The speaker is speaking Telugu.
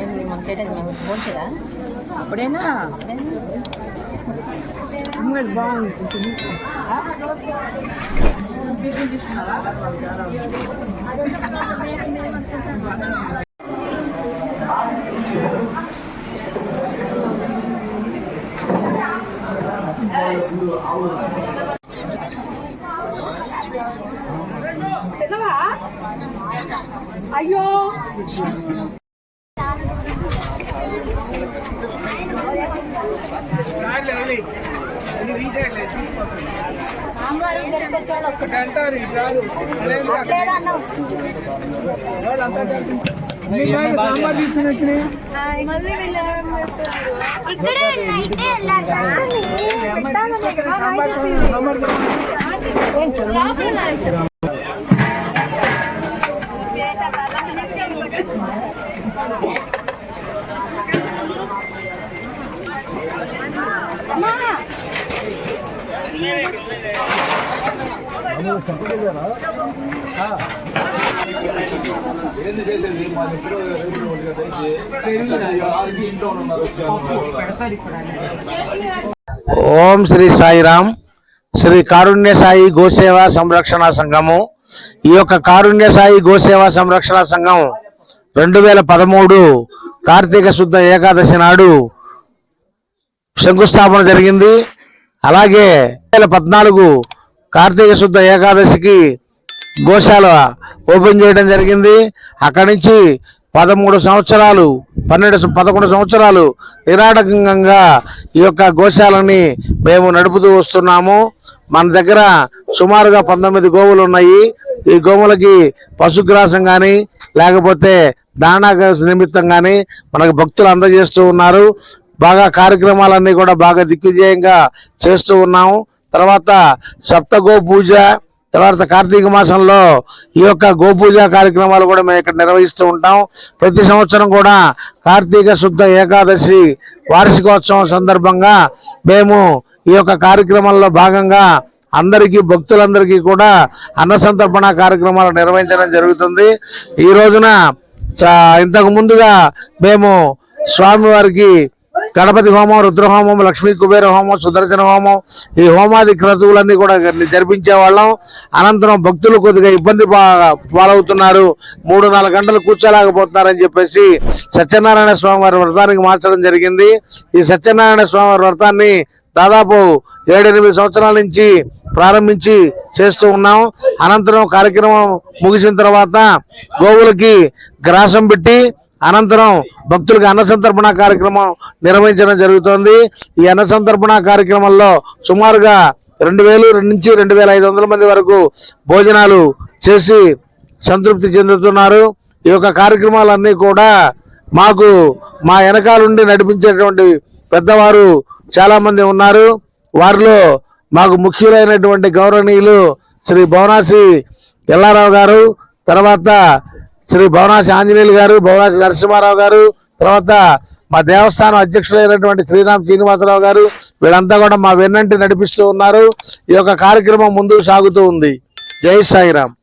ఏంది మన కేటకి పోతుందా అప్పుడేనా బాగుంది. అయ్యో! అంటారు రాదు సాంబార్ తీసుకుని వచ్చినాయి ఏంది చేసేది మా దగ్గర ఇంట్లో ఉన్నారు వచ్చాను ఓం శ్రీ సాయిరామ్ శ్రీ కారుణ్య సాయి గోసేవా సంరక్షణ సంఘము. ఈ యొక్క కారుణ్య సాయి గోసేవ సంరక్షణ సంఘం రెండు వేల పదమూడు కార్తీక శుద్ధ ఏకాదశి నాడు శంకుస్థాపన జరిగింది. అలాగే వేల పద్నాలుగు కార్తీక శుద్ధ ఏకాదశికి గోశాల ఓపెన్ చేయడం జరిగింది. అక్కడి నుంచి పదమూడు సంవత్సరాలు పన్నెండు పదకొండు సంవత్సరాలు నిరాటకంగా ఈ యొక్క గోశాలని మేము నడుపుతూ వస్తున్నాము. మన దగ్గర సుమారుగా పంతొమ్మిది గోవులు ఉన్నాయి. ఈ గోవులకి పశుగ్రాసం కానీ లేకపోతే దాణా నిమిత్తం కానీ మనకు భక్తులు అందజేస్తూ ఉన్నారు. బాగా కార్యక్రమాలన్నీ కూడా బాగా దిగ్విజయంగా చేస్తూ ఉన్నాము. తర్వాత సప్తగో పూజ తర్వాత కార్తీక మాసంలో ఈ యొక్క గోపూజ కార్యక్రమాలు కూడా మేము ఇక్కడ నిర్వహిస్తూ ఉంటాం. ప్రతి సంవత్సరం కూడా కార్తీక శుద్ధ ఏకాదశి వార్షికోత్సవం సందర్భంగా మేము ఈ యొక్క కార్యక్రమంలో భాగంగా అందరికీ భక్తులందరికీ కూడా అన్న సంతర్పణ కార్యక్రమాలు నిర్వహించడం జరుగుతుంది. ఈ రోజున ఇంతకు ముందుగా మేము స్వామివారికి గణపతి హోమం రుద్రహోమం లక్ష్మీ కుబేర హోమం సుదర్శన హోమం ఈ హోమాది క్రతువులన్నీ కూడా జరిపించే వాళ్ళం. అనంతరం భక్తులు కొద్దిగా ఇబ్బంది పా- పాలవుతున్నారు. మూడు నాలుగు గంటలు కూర్చోలేకపోతున్నారని చెప్పేసి సత్యనారాయణ స్వామి వారి వ్రతానికి మార్చడం జరిగింది. ఈ సత్యనారాయణ స్వామి వారి వ్రతాన్ని దాదాపు ఏడెనిమిది సంవత్సరాల నుంచి ప్రారంభించి చేస్తూ ఉన్నాం. అనంతరం కార్యక్రమం ముగిసిన తర్వాత గోవులకి గ్రాసం పెట్టి అనంతరం భక్తులకు అన్న సంతర్పణ కార్యక్రమం నిర్వహించడం జరుగుతోంది. ఈ అన్న సంతర్పణ కార్యక్రమంలో సుమారుగా రెండు వేలు నుంచి రెండు వేల ఐదు వందల మంది వరకు భోజనాలు చేసి సంతృప్తి చెందుతున్నారు. ఈ యొక్క కార్యక్రమాలన్నీ కూడా మాకు మా వెనకాలండి నడిపించేటువంటి పెద్దవారు చాలామంది ఉన్నారు. వారిలో మాకు ముఖ్యులైనటువంటి గౌరవనీయులు శ్రీ భవనాసి ఎల్లారావు గారు తర్వాత శ్రీ భవనాశి ఆంజనేయులు గారు భవనాశి నరసింహారావు గారు తర్వాత మా దేవస్థానం అధ్యక్షులైనటువంటి శ్రీరామ్ శ్రీనివాసరావు గారు వీళ్ళంతా కూడా మా వెన్నంటి నడిపిస్తూ ఉన్నారు. ఈ యొక్క కార్యక్రమం ముందుకు సాగుతూ ఉంది. జై సాయిరామ్.